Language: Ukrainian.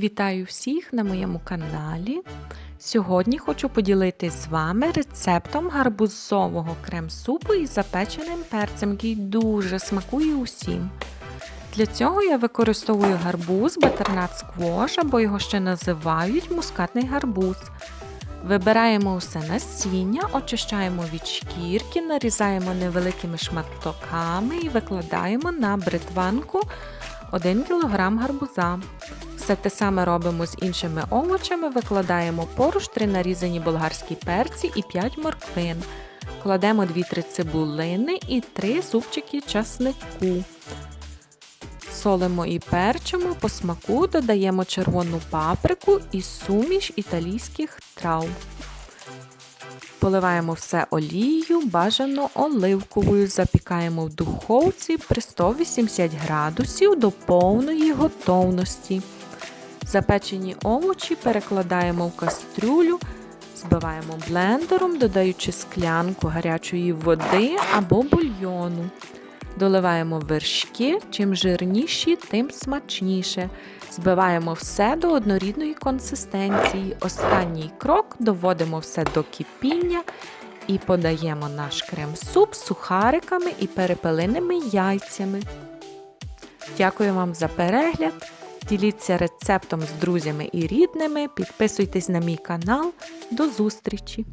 Вітаю всіх на моєму каналі. Сьогодні хочу поділитись з вами рецептом гарбузового крем-супу із запеченим перцем, який дуже смакує усім. Для цього я використовую гарбуз батернат сквош, або його ще називають мускатний гарбуз. Вибираємо усе насіння, очищаємо від шкірки, нарізаємо невеликими шматоками і викладаємо на бритванку 1 кг гарбуза. Все те саме робимо з іншими овочами, викладаємо поруч 3 нарізані болгарські перці і 5 морквин. Кладемо 2-3 цибулини і 3 зубчики часнику. Солимо і перчимо по смаку, додаємо червону паприку і суміш італійських трав. Поливаємо все олією, бажано оливковою, запікаємо в духовці при 180 градусів до повної готовності. Запечені овочі перекладаємо в кастрюлю, збиваємо блендером, додаючи склянку гарячої води або бульйону. Доливаємо вершки, чим жирніші, тим смачніше. Збиваємо все до однорідної консистенції. Останній крок доводимо все до кипіння і подаємо наш крем-суп сухариками і перепелиними яйцями. Дякую вам за перегляд. Діліться рецептом з друзями і рідними, підписуйтесь на мій канал. До зустрічі!